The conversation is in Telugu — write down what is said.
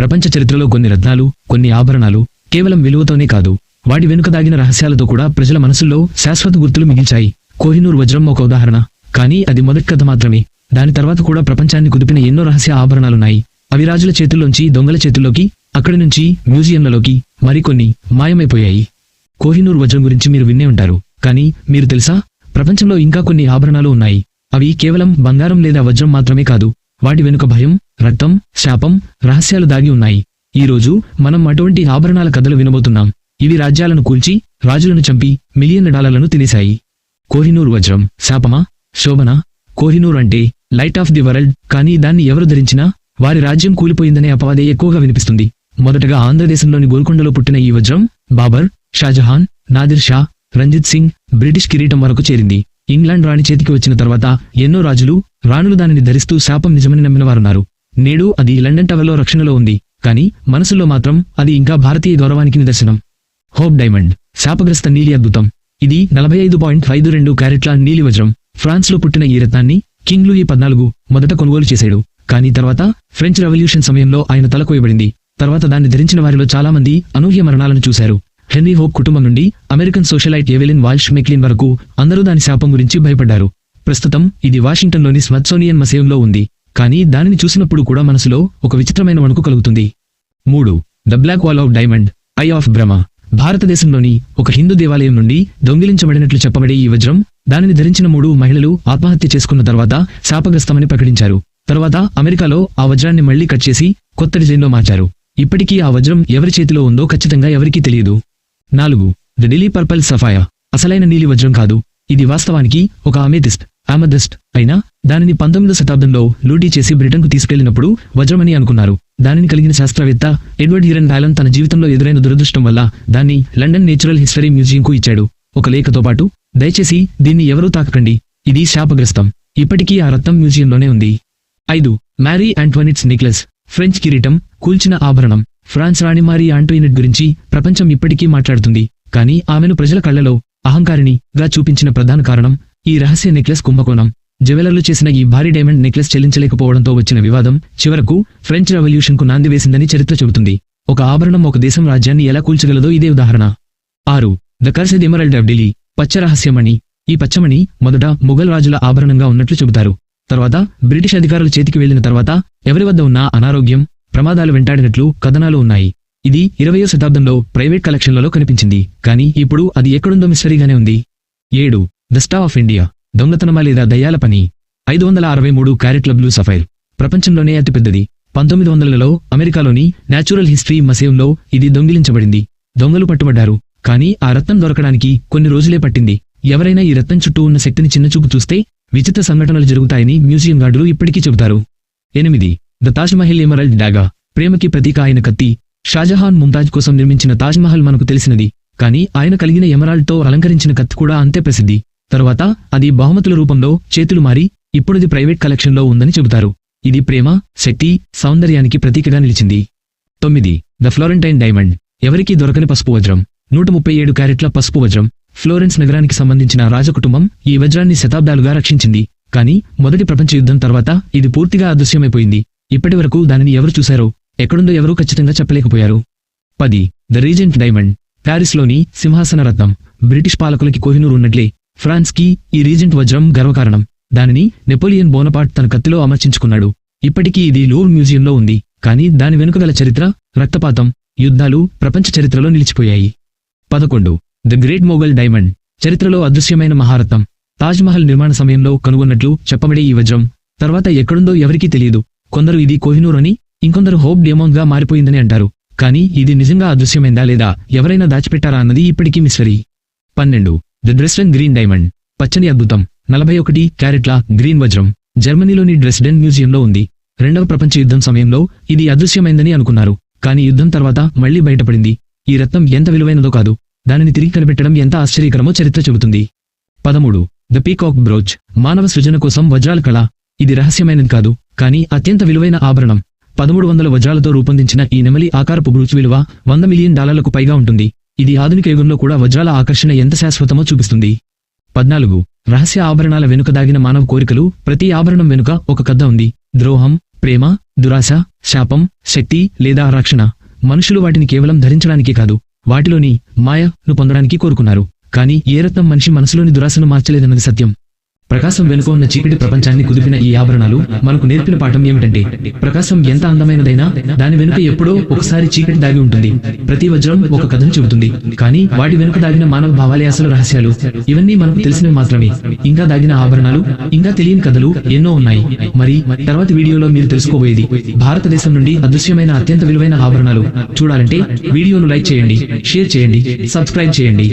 ప్రపంచ చరిత్రలో కొన్ని రత్నాలు కొన్ని ఆభరణాలు కేవలం విలువతోనే కాదు వాటి వెనుక దాగిన రహస్యాలతో కూడా ప్రజల మనసుల్లో శాశ్వత గుర్తులు మిగిల్చాయి. కోహినూర్ వజ్రం ఒక ఉదాహరణ. కానీ అది మొదటి కథ మాత్రమే. దాని తర్వాత కూడా ప్రపంచాన్ని కుదిపిన ఎన్నో రహస్య ఆభరణాలున్నాయి. అవి రాజుల చేతుల్లోంచి దొంగల చేతుల్లోకి అక్కడి నుంచి మ్యూజియంలలోకి మరికొన్ని మాయమైపోయాయి. కోహినూర్ వజ్రం గురించి మీరు విన్నే ఉంటారు. కానీ మీరు తెలుసా? ప్రపంచంలో ఇంకా కొన్ని ఆభరణాలు ఉన్నాయి. అవి కేవలం బంగారం లేదా వజ్రం మాత్రమే కాదు. వాటి వెనుక భయం రక్తం శాపం రహస్యాలు దాగి ఉన్నాయి. ఈ రోజు మనం అటువంటి ఆభరణాల కథలు వినబోతున్నాం. ఇవి రాజ్యాలను కూల్చి రాజులను చంపి మిలియన్ డాలర్లను తినేశాయి. కోహినూర్ వజ్రం శాపమా? శోభన? కోహినూర్ అంటే లైట్ ఆఫ్ ది వరల్డ్ కానీ దాన్ని ఎవరు ధరించినా వారి రాజ్యం కూలిపోయిందనే అపవాదే ఎక్కువగా వినిపిస్తుంది. మొదటగా ఆంధ్రదేశంలోని గోల్కొండలో పుట్టిన ఈ వజ్రం Babur Shahjahan Nadir Shah Ranjit Singh British కిరీటం వరకు చేరింది. ఇంగ్లాండ్ రాణి చేతికి వచ్చిన తర్వాత ఎన్నో రాజులు రాణులు దానిని ధరిస్తూ శాపం నిజమని నమ్మినవారున్నారు. నేడు అది లండన్ టవర్లో రక్షణలో ఉంది కానీ మనసులో మాత్రం అది ఇంకా భారతీయ గౌరవానికి నిదర్శనం. హోప్ డైమండ్ శాపగ్రస్త నీలి అద్భుతం. ఇది నలభై ఐదు పాయింట్ ఐదు రెండు క్యారెట్ల నీలి వజ్రం. ఫ్రాన్స్లో పుట్టిన ఈ రత్నాన్ని కింగ్ లూయి పద్నాలుగు మొదట కొనుగోలు చేశాడు. కానీ తర్వాత ఫ్రెంచ్ రెవల్యూషన్ సమయంలో ఆయన తలకొయబడింది తర్వాత దాన్ని ధరించిన వారిలో చాలా మంది అనూహ్య మరణాలను చూశారు. హెన్రీ హోప్ కుటుంబం నుండి American socialite Evelyn Walsh McLean వరకు అందరూ దాని శాపం గురించి భయపడ్డారు. ప్రస్తుతం ఇది వాషింగ్టన్లోని స్మత్సోనియన్ మసేయంలో ఉంది. కానీ దానిని చూసినప్పుడు కూడా మనసులో ఒక విచిత్రమైన వణుకు కలుగుతుంది. మూడు the black Orlov diamond eye of Brahma. భారతదేశంలోని ఒక హిందూ దేవాలయం నుండి దొంగిలించబడినట్లు చెప్పబడే ఈ వజ్రం దానిని ధరించిన మూడు మహిళలు ఆత్మహత్య చేసుకున్న తర్వాత శాపగ్రస్తమని ప్రకటించారు. తర్వాత అమెరికాలో ఆ వజ్రాన్ని మళ్ళీ కట్ చేసి కొత్త డిజైన్లో మార్చారు. ఇప్పటికీ ఆ వజ్రం ఎవరి చేతిలో ఉందో ఖచ్చితంగా ఎవరికీ తెలియదు. నాలుగు ద ఢిల్లీ పర్పల్ సఫాయా. అసలైన నీలి వజ్రం కాదు. ఇది వాస్తవానికి ఒక అమేథిస్ట్ అమథిస్ట్ అయినా దానిని పంతొమ్మిదో శతాబ్దంలో లూటీ చేసి బ్రిటన్కు తీసుకెళ్ళినప్పుడు వజ్రమని అనుకున్నారు. దానిని కలిగిన శాస్త్రవేత్త ఎడ్వర్డ్ హిరన్ డాలన్ తన జీవితంలో ఎదురైన దురదృష్టం వల్ల దాన్ని లండన్ నేచురల్ హిస్టరీ మ్యూజియంకు ఇచ్చాడు. ఒక లేఖతో పాటు దయచేసి దీన్ని ఎవరూ తాకకండి. ఇది శాపగ్రస్తం. ఇప్పటికీ ఆ రత్నం మ్యూజియంలోనే ఉంది. ఐదు. Marry ఆంటోనిట్స్ necklace. ఫ్రెంచ్ కిరీటం కూల్చిన ఆభరణం. ఫ్రాన్స్ రాణి మారీ ఆంటోయినెట్ గురించి ప్రపంచం ఇప్పటికీ మాట్లాడుతుంది. కానీ ఆమెను ప్రజల కళ్ళలో అహంకారిణిగా చూపించిన ప్రధాన కారణం ఈ రహస్య నెక్లెస్ కుంభకోణం. జ్యువెలర్లు చేసిన ఈ భారీ డైమండ్ నెక్లెస్ చెల్లించలేకపోవడంతో వచ్చిన వివాదం చివరకు ఫ్రెంచ్ రెవల్యూషన్కు నాంది వేసిందని చరిత్ర చెబుతుంది. ఒక ఆభరణం ఒక దేశం రాజ్యాన్ని ఎలా కూల్చగలదో ఇదే ఉదాహరణ. ఆరు the cursed emerald of Delhi పచ్చ రహస్యమణి. ఈ పచ్చమణి మొదట మొఘల్ రాజుల ఆభరణంగా ఉన్నట్లు చెబుతారు. తర్వాత బ్రిటిష్ అధికారుల చేతికి వెళ్ళిన తర్వాత ఎవరి వద్ద ఉన్న అనారోగ్యం ప్రమాదాలు వెంటాడినట్లు కథనాలు ఉన్నాయి. ఇది ఇరవయో శతాబ్దంలో ప్రైవేట్ కలెక్షన్లలో కనిపించింది. కానీ ఇప్పుడు అది ఎక్కడుందో మిస్టరీగానే ఉంది. ఏడు ద స్టా ఆఫ్ ఇండియా దొంగతనమా లేదా దయ్యాల పని? ఐదు వందల అరవై మూడు క్యారెట్ల బ్లూ సఫైర్ ప్రపంచంలోనే అతిపెద్దది. పంతొమ్మిది వందలలో అమెరికాలోని న్యాచురల్ హిస్టరీ మసేయంలో ఇది దొంగిలించబడింది. దొంగలు పట్టుబడ్డారు. కానీ ఆ రత్నం దొరకడానికి కొన్ని రోజులే పట్టింది. ఎవరైనా ఈ రత్నం చుట్టూ ఉన్న శక్తిని చిన్నచూపు చూస్తే విచిత్ర సంఘటనలు జరుగుతాయని మ్యూజియం గార్డులు ఇప్పటికీ చెబుతారు. ఎనిమిది. The Taj Mahal emerald dagger. ప్రేమకి ప్రతీక ఆయన కత్తి. షాజహాన్ ముంతాజ్ కోసం నిర్మించిన తాజ్ మహల్ మనకు తెలిసినది. కానీ ఆయన కలిగిన ఎమరాల్డ్తో అలంకరించిన కత్తి కూడా అంతే ప్రసిద్ధి. తరువాత అది బహుమతుల రూపంలో చేతులు మారి ఇప్పుడుది ప్రైవేట్ కలెక్షన్లో ఉందని చెబుతారు. ఇది ప్రేమ శక్తి సౌందర్యానికి ప్రతీకగా నిలిచింది. తొమ్మిది. The Florentine diamond. ఎవరికీ దొరకని పసుపు వజ్రం. నూట ముప్పై ఏడు క్యారెట్ల పసుపు వజ్రం. ఫ్లోరెన్స్ నగరానికి సంబంధించిన రాజకుటుంబం ఈ వజ్రాన్ని శతాబ్దాలుగా రక్షించింది. కానీ మొదటి ప్రపంచ యుద్ధం తర్వాత ఇది పూర్తిగా అదృశ్యమైపోయింది. ఇప్పటి వరకు దానిని ఎవరు చూశారో ఎక్కడుందో ఎవరూ ఖచ్చితంగా చెప్పలేకపోయారు. పది. The Regent diamond. ప్యారిస్లోని Simhasana Ratnam. British పాలకులకి Kohinoor ఉన్నట్లే ఫ్రాన్స్కి ఈ రీజెంట్ వజ్రం గర్వకారణం. దానిని నెపోలియన్ బోనపాట్ తన కత్తిలో అమర్చించుకున్నాడు. ఇప్పటికీ ఇది లూర్ మ్యూజియంలో ఉంది. కానీ దాని వెనుక గల చరిత్ర రక్తపాతం యుద్ధాలు ప్రపంచ చరిత్రలో నిలిచిపోయాయి. పదకొండు. The great Mughal diamond. చరిత్రలో అదృశ్యమైన మహారత్నం. తాజ్ మహల్ నిర్మాణ సమయంలో కనుగొన్నట్లు చెప్పబడే ఈ వజ్రం తర్వాత ఎక్కడుందో ఎవరికీ తెలియదు. కొందరు ఇది కోహినూర్ అని ఇంకొందరు హోప్ డేమోన్గా మారిపోయిందని అంటారు. కానీ ఇది నిజంగా అదృశ్యమైందా లేదా ఎవరైనా దాచిపెట్టారా అన్నది ఇప్పటికీ మిస్టరీ. పన్నెండు. ద డ్రెస్డెన్ గ్రీన్ డైమండ్ పచ్చని అద్భుతం. నలభై ఒకటి క్యారెట్ల గ్రీన్ వజ్రం. జర్మనీలోని డ్రెస్డెన్ మ్యూజియంలో ఉంది. రెండవ ప్రపంచ యుద్ధం సమయంలో ఇది అదృశ్యమైందని అనుకున్నారు. కానీ యుద్ధం తర్వాత మళ్ళీ బయటపడింది. ఈ రత్నం ఎంత విలువైనదో కాదు. దానిని తిరిగి కనిపెట్టడం ఎంత ఆశ్చర్యకరమో చరిత్ర చెబుతుంది. పదమూడు. ద పీకాక్ బ్రోచ్ మానవ సృజన కోసం వజ్రాల కళ. ఇది రహస్యమైనది కాదు. కానీ అత్యంత విలువైన ఆభరణం. పదమూడు వందల వజ్రాలతో రూపొందించిన ఈ నెమలి ఆకారపు బ్రూచ్ విలువ వంద మిలియన్ డాలర్లకు పైగా ఉంటుంది. ఇది ఆధునిక యుగంలో కూడా వజ్రాల ఆకర్షణ ఎంత శాశ్వతమో చూపిస్తుంది. పద్నాలుగు. రహస్య ఆభరణాల వెనుక దాగిన మానవ కోరికలు ప్రతి ఆభరణం వెనుక ఒక కథ ఉంది. ద్రోహం ప్రేమ దురాశ శాపం శక్తి లేదా రక్షణ. మనుషులు వాటిని కేవలం ధరించడానికే కాదు వాటిలోని మాయను పొందడానికి కోరుకున్నారు. కానీ ఏ రత్నం మనిషి మనసులోని దురాశను మార్చలేదన్నది సత్యం. ప్రకాశం వెనుక ఉన్న చీకటి ప్రపంచాన్ని కుదిపిన ఈ ఆభరణాలు మనకు నేర్పిన పాఠం ఏమిటంటే ప్రకాశం ఎంత అందమైనదైనా దాని వెనుక ఎప్పుడో ఒకసారి చీకటి దాగి ఉంటుంది. ప్రతి వజ్రం ఒక కథను చెబుతుంది. కానీ వాటి వెనుక దాగిన మానవ భావాలే అసలు రహస్యాలు. ఇవన్నీ మనకు తెలిసినవి మాత్రమే. ఇంకా దాగిన ఆభరణాలు ఇంకా తెలియని కథలు ఎన్నో ఉన్నాయి. మరి తర్వాత వీడియోలో మీరు తెలుసుకోబోయేది భారతదేశం నుండి అదృశ్యమైన అత్యంత విలువైన ఆభరణాలు. చూడాలంటే వీడియోను లైక్ చేయండి షేర్ చేయండి సబ్స్క్రైబ్ చేయండి.